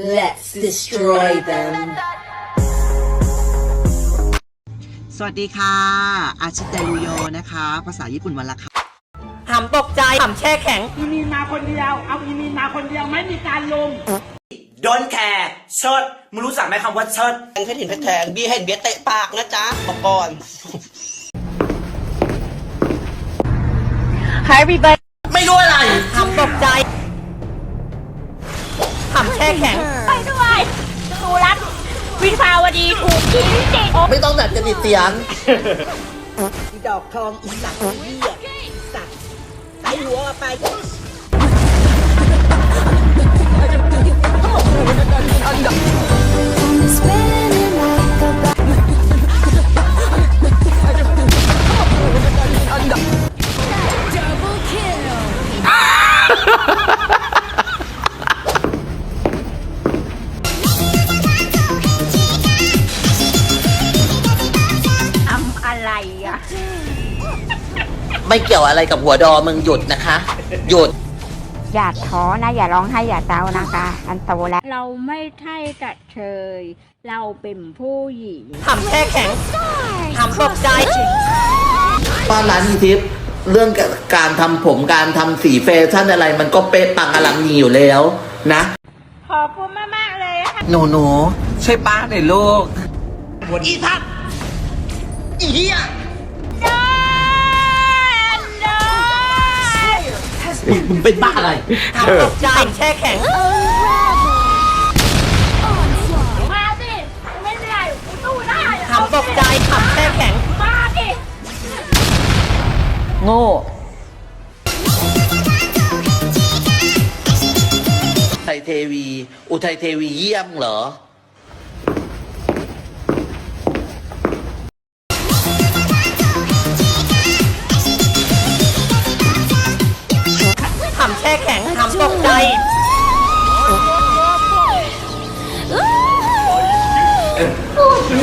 Let's destroy them. สวัสดีค่ะ อาชิเตรุโยนะคะ ภาษาญี่ปุ่นวันละค่ะหำตกใจหำแช่แข็ง อีมีนมาคนเดียว เอาอีมีนมาคนเดียวไม่มีการลุมโดนแคร์เชิดมึงรู้จักไหมคำว่าเชิดแทงให้เห็นแทงเบี้ยเห็นเบี้ยเตะปากนะจ๊ะบอกก่อน Hi everybody ช่แข็ง ไปด้วยครูรักวิภาวดีถูกทิ้งติดไม่ต้องดัดจริตเสียงอีดอกทองอีหลังเบี้ยสัตว์ใส่หัวไป ไม่เกี่ยวอะไรกับหัวดอมึงหยุดนะคะ หยุด อย่าท้อนะ อย่าร้องไห้อย่าเศร้านะคะอันโตแล้ว เราไม่ใช่กระเทยเราเป็นผู้หญิงหำแช่แข็งหำตกใจป้าร้านอีทิพย์เรื่องการทำผมการทำสีแฟชั่นอะไร มันก็เป๊ะปังอลังนีอยู่แล้วนะ ขอบคุณมาก ๆ เลยค่ะ หนูหนูช่วยป้าหน่อยลูก อีทักอีเหี้ย มึงเป็นบ้าอะไรหำตกใจหำแช่แข็ง มาสิ ไม่เป็นไรกูสู้ได้หำตกใจหำแช่แข็ง มาดิโง่ ไทยเทวี อุทัยเทวีเยี่ยมเหรอ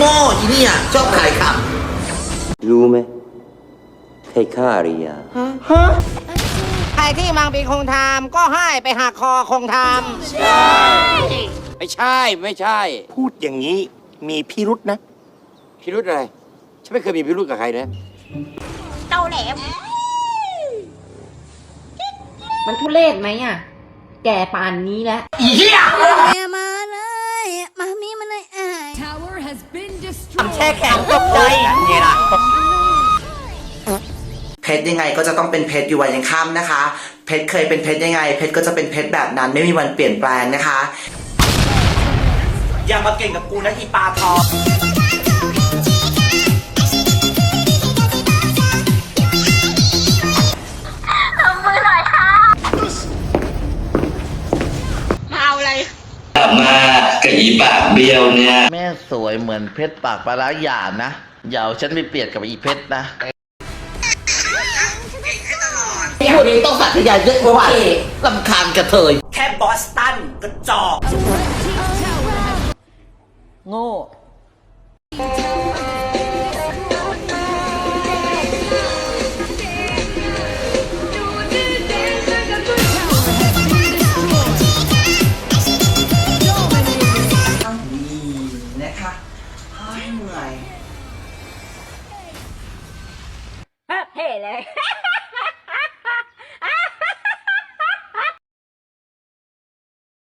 โง่อีเนี่ยชอบขายขรู้ไหมใครฆ่าอาริยาำใครที่มังปีคงทำก็ให้ไปหักคอคงทไม่ใช่ไม่ใช่พูดอย่างนี้มีพิรุษนะ พิรุธอะไรฉันไม่เคยมีพิรุธกับใครนะเตาแหลมมันทุเรศไหมอะ แก่ป่านนี้แล้วหำแช่แข็งตกใจนี่ล่ะเพชรยังไงก็จะต้องเป็นเพชรอยู่วันยังค่ำนะคะ เพชรเคยเป็นเพชรยังไง เพชรก็จะเป็นเพชรแบบนั้นไม่มีวันเปลี่ยนแปลงนะคะ อย่ามาเก่งกับกูนะอีปลาทองมือหน่อยค่ะมาเอาอะไรมา กับอีปากเบี้ยวเนี่ย แม่สวยเหมือนเพชรปากปลาร้าหยานะอย่าเอาฉันไปเปรียบกับอีเพชรนะพูดนี้ต้องสัตยายเยอะกว่าลำคาญกระเทย แค่บอสตันกระจอก โง่ 来来